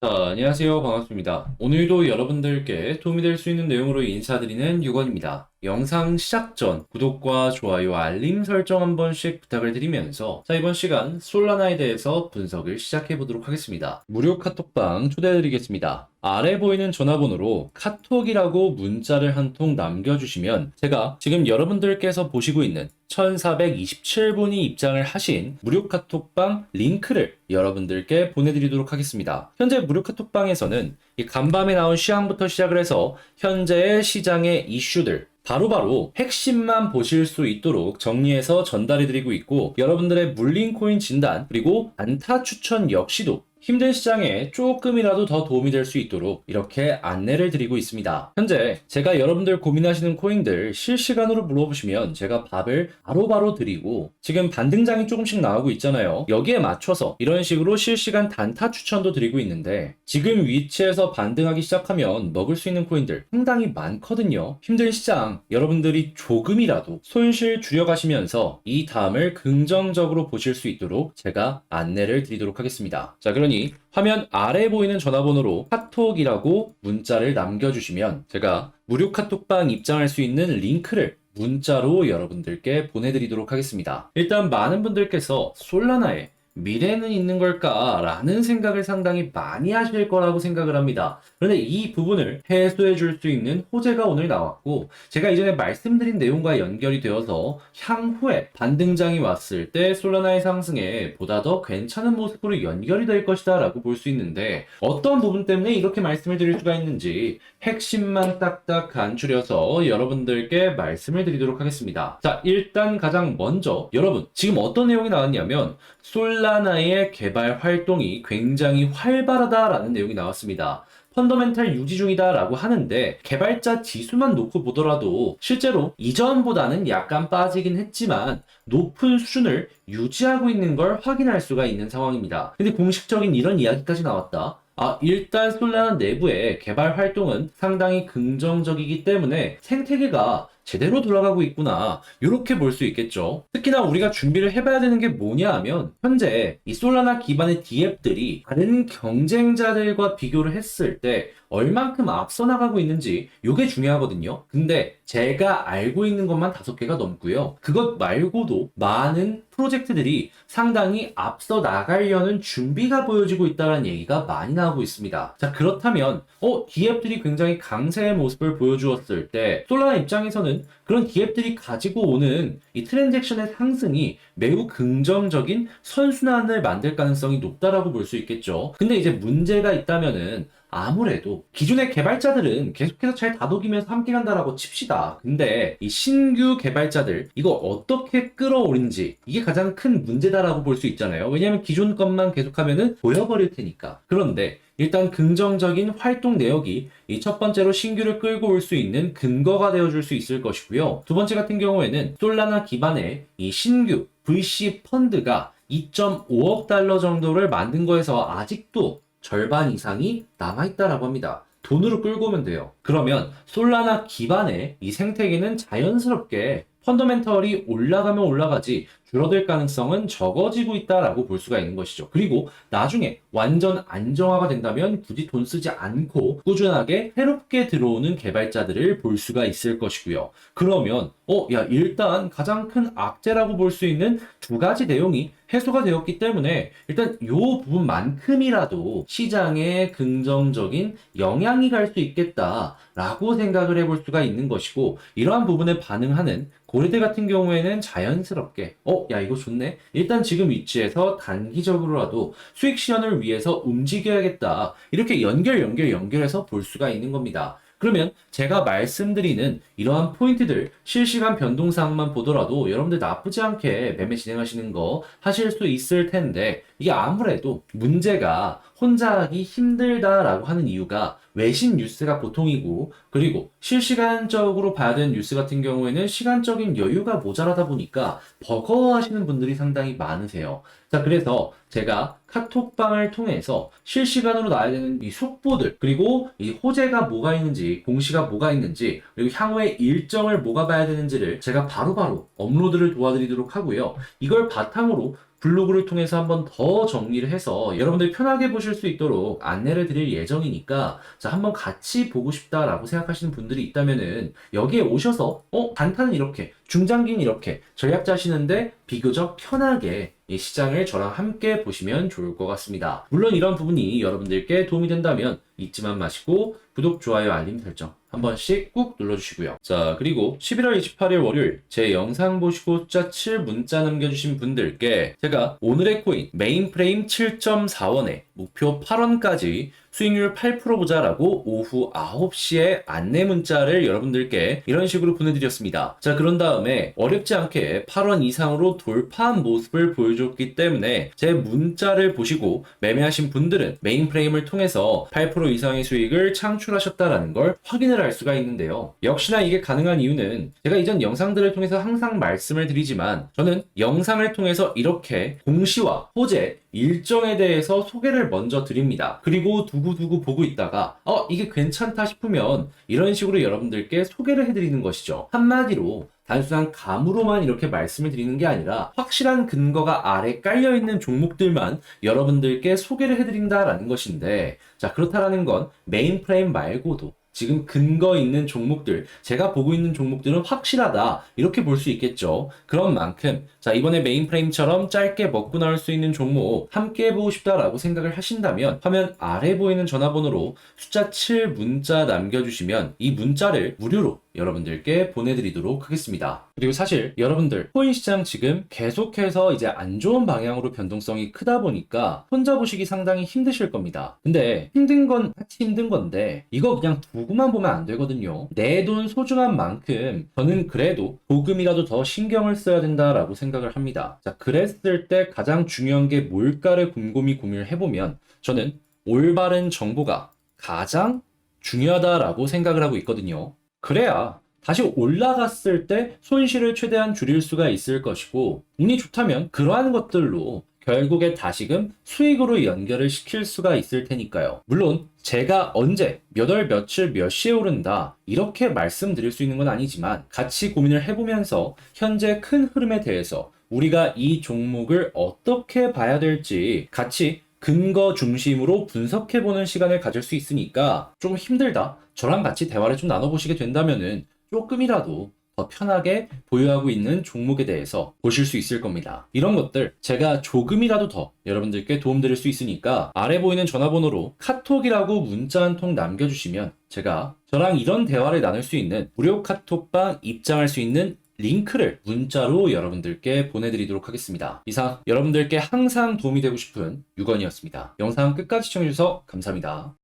자, 안녕하세요. 반갑습니다. 오늘도 여러분들께 도움이 될 수 있는 내용으로 인사드리는 유건입니다. 영상 시작 전 구독과 좋아요, 알림 설정 한 번씩 부탁을 드리면서 자, 이번 시간 솔라나에 대해서 분석을 시작해 보도록 하겠습니다. 무료 카톡방 초대해 드리겠습니다. 아래 보이는 전화번호로 카톡이라고 문자를 한 통 남겨주시면 제가 지금 여러분들께서 보시고 있는 1427분이 입장을 하신 무료 카톡방 링크를 여러분들께 보내드리도록 하겠습니다. 현재 무료 카톡 방에서는 이 간밤에 나온 시황부터 시작을 해서 현재의 시장의 이슈들 바로 바로 핵심만 보실 수 있도록 정리해서 전달해드리고 있고 여러분들의 물린 코인 진단 그리고 안타 추천 역시도 힘든 시장에 조금이라도 더 도움이 될 수 있도록 이렇게 안내를 드리고 있습니다. 현재 제가 여러분들 고민하시는 코인들 실시간으로 물어보시면 제가 밥을 바로바로 드리고 지금 반등장이 조금씩 나오고 있잖아요. 여기에 맞춰서 이런 식으로 실시간 단타 추천도 드리고 있는데 지금 위치에서 반등하기 시작하면 먹을 수 있는 코인들 상당히 많거든요. 힘든 시장 여러분들이 조금이라도 손실 줄여가시면서 이 다음을 긍정적으로 보실 수 있도록 제가 안내를 드리도록 하겠습니다. 자, 그러니 화면 아래 보이는 전화번호로 카톡이라고 문자를 남겨주시면 제가 무료 카톡방 입장할 수 있는 링크를 문자로 여러분들께 보내드리도록 하겠습니다. 일단 많은 분들께서 솔라나에 미래는 있는 걸까? 라는 생각을 상당히 많이 하실 거라고 생각을 합니다. 그런데 이 부분을 해소해 줄 수 있는 호재가 오늘 나왔고, 제가 이전에 말씀드린 내용과 연결이 되어서 향후에 반등장이 왔을 때 솔라나의 상승에 보다 더 괜찮은 모습으로 연결이 될 것이다 라고 볼 수 있는데, 어떤 부분 때문에 이렇게 말씀을 드릴 수가 있는지 핵심만 딱딱 간추려서 여러분들께 말씀을 드리도록 하겠습니다. 자, 일단 가장 먼저 여러분, 지금 어떤 내용이 나왔냐면, 솔라 나의 개발 활동이 굉장히 활발하다라는 내용이 나왔습니다. 펀더멘탈 유지 중이다라고 하는데 개발자 지수만 놓고 보더라도 실제로 이전보다는 약간 빠지긴 했지만 높은 수준을 유지하고 있는 걸 확인할 수가 있는 상황입니다. 근데 공식적인 이런 이야기까지 나왔다. 아, 일단 솔라나 내부의 개발 활동은 상당히 긍정적이기 때문에 생태계가 제대로 돌아가고 있구나. 이렇게 볼 수 있겠죠. 특히나 우리가 준비를 해봐야 되는 게 뭐냐 하면, 현재 이 솔라나 기반의 DApp들이 다른 경쟁자들과 비교를 했을 때 얼만큼 앞서 나가고 있는지 이게 중요하거든요. 근데 제가 알고 있는 것만 다섯 개가 넘고요. 그것 말고도 많은 프로젝트들이 상당히 앞서 나가려는 준비가 보여지고 있다는 얘기가 많이 나오고 있습니다. 자, 그렇다면, 어, DApp들이 굉장히 강세의 모습을 보여주었을 때, 솔라나 입장에서는 그런 DApp들이 가지고 오는 이 트랜잭션의 상승이 매우 긍정적인 선순환을 만들 가능성이 높다라고 볼 수 있겠죠. 근데 이제 문제가 있다면은 아무래도 기존의 개발자들은 계속해서 잘 다독이면서 함께 간다라고 칩시다. 근데 이 신규 개발자들 이거 어떻게 끌어올인지 이게 가장 큰 문제다라고 볼 수 있잖아요. 왜냐하면 기존 것만 계속하면은 보여버릴 테니까. 그런데 일단 긍정적인 활동 내역이 이 첫 번째로 신규를 끌고 올 수 있는 근거가 되어줄 수 있을 것이고요. 두 번째 같은 경우에는 솔라나 기반의 이 신규 VC 펀드가 2.5억 달러 정도를 만든 거에서 아직도 절반 이상이 남아있다라고 합니다. 돈으로 끌고 오면 돼요. 그러면 솔라나 기반의 이 생태계는 자연스럽게 펀더멘털이 올라가면 올라가지 줄어들 가능성은 적어지고 있다라고 볼 수가 있는 것이죠. 그리고 나중에 완전 안정화가 된다면 굳이 돈 쓰지 않고 꾸준하게 새롭게 들어오는 개발자들을 볼 수가 있을 것이고요. 그러면 어, 야, 일단 가장 큰 악재라고 볼 수 있는 두 가지 내용이 해소가 되었기 때문에 일단 요 부분만큼이라도 시장에 긍정적인 영향이 갈 수 있겠다라고 생각을 해볼 수가 있는 것이고 이러한 부분에 반응하는 고래대 같은 경우에는 자연스럽게 어, 야 이거 좋네. 일단 지금 위치에서 단기적으로라도 수익 실현을 위해서 움직여야겠다. 이렇게 연결 연결 연결해서 볼 수가 있는 겁니다. 그러면 제가 말씀드리는 이러한 포인트들 실시간 변동사항만 보더라도 여러분들 나쁘지 않게 매매 진행하시는 거 하실 수 있을 텐데 이게 아무래도 문제가 혼자 하기 힘들다라고 하는 이유가 외신 뉴스가 보통이고 그리고 실시간적으로 봐야 되는 뉴스 같은 경우에는 시간적인 여유가 모자라다 보니까 버거워하시는 분들이 상당히 많으세요. 자, 그래서 제가 카톡방을 통해서 실시간으로 나야 되는 이 속보들, 그리고 이 호재가 뭐가 있는지, 공시가 뭐가 있는지, 그리고 향후에 일정을 뭐가 봐야 되는지를 제가 바로 바로 업로드를 도와드리도록 하고요. 이걸 바탕으로 블로그를 통해서 한번 더 정리를 해서 여러분들이 편하게 보실 수 있도록 안내를 드릴 예정이니까 자 한번 같이 보고 싶다라고 생각하시는 분들이 있다면은 여기에 오셔서 어? 단타는 이렇게 중장기는 이렇게 전략 짜시는데 비교적 편하게 이 시장을 저랑 함께 보시면 좋을 것 같습니다. 물론 이런 부분이 여러분들께 도움이 된다면 잊지만 마시고 구독, 좋아요, 알림 설정 한 번씩 꾹 눌러주시고요. 자, 그리고 11월 28일 월요일 제 영상 보시고 7 문자 남겨주신 분들께 제가 오늘의 코인 메인프레임 7.4원에 목표 8원까지 수익률 8% 보자라고 오후 9시에 안내 문자를 여러분들께 이런 식으로 보내드렸습니다. 자, 그런 다음에 어렵지 않게 8원 이상으로 돌파한 모습을 보여줬기 때문에 제 문자를 보시고 매매하신 분들은 메인 프레임을 통해서 8% 이상의 수익을 창출하셨다라는 걸 확인을 할 수가 있는데요. 역시나 이게 가능한 이유는 제가 이전 영상들을 통해서 항상 말씀을 드리지만 저는 영상을 통해서 이렇게 공시와 호재, 일정에 대해서 소개를 먼저 드립니다. 그리고 두고두고 보고 있다가 어 이게 괜찮다 싶으면 이런 식으로 여러분들께 소개를 해드리는 것이죠. 한마디로 단순한 감으로만 이렇게 말씀을 드리는 게 아니라 확실한 근거가 아래 깔려 있는 종목들만 여러분들께 소개를 해드린다라는 것인데 자 그렇다라는 건 메인 프레임 말고도 지금 근거 있는 종목들, 제가 보고 있는 종목들은 확실하다. 이렇게 볼 수 있겠죠. 그런 만큼, 자, 이번에 메인 프레임처럼 짧게 먹고 나올 수 있는 종목 함께 해보고 싶다라고 생각을 하신다면 화면 아래 보이는 전화번호로 숫자 7 문자 남겨주시면 이 문자를 무료로 여러분들께 보내드리도록 하겠습니다. 그리고 사실 여러분들 코인 시장 지금 계속해서 이제 안 좋은 방향으로 변동성이 크다 보니까 혼자 보시기 상당히 힘드실 겁니다. 근데 힘든 건 같이 힘든 건데 이거 그냥 두 고만 보면 안 되거든요. 내 돈 소중한 만큼 저는 그래도 조금이라도 더 신경을 써야 된다라고 생각을 합니다. 자, 그랬을 때 가장 중요한 게 뭘까를 곰곰이 고민을 해보면 저는 올바른 정보가 가장 중요하다라고 생각을 하고 있거든요. 그래야 다시 올라갔을 때 손실을 최대한 줄일 수가 있을 것이고 운이 좋다면 그러한 것들로 결국에 다시금 수익으로 연결을 시킬 수가 있을 테니까요. 물론 제가 언제 몇 월 며칠 몇 시에 오른다 이렇게 말씀드릴 수 있는 건 아니지만 같이 고민을 해보면서 현재 큰 흐름에 대해서 우리가 이 종목을 어떻게 봐야 될지 같이 근거 중심으로 분석해보는 시간을 가질 수 있으니까 좀 힘들다. 저랑 같이 대화를 좀 나눠보시게 된다면은 조금이라도 더 편하게 보유하고 있는 종목에 대해서 보실 수 있을 겁니다. 이런 것들 제가 조금이라도 더 여러분들께 도움드릴 수 있으니까 아래 보이는 전화번호로 카톡이라고 문자 한 통 남겨주시면 제가 저랑 이런 대화를 나눌 수 있는 무료 카톡방 입장할 수 있는 링크를 문자로 여러분들께 보내드리도록 하겠습니다. 이상 여러분들께 항상 도움이 되고 싶은 유건이었습니다. 영상 끝까지 시청해주셔서 감사합니다.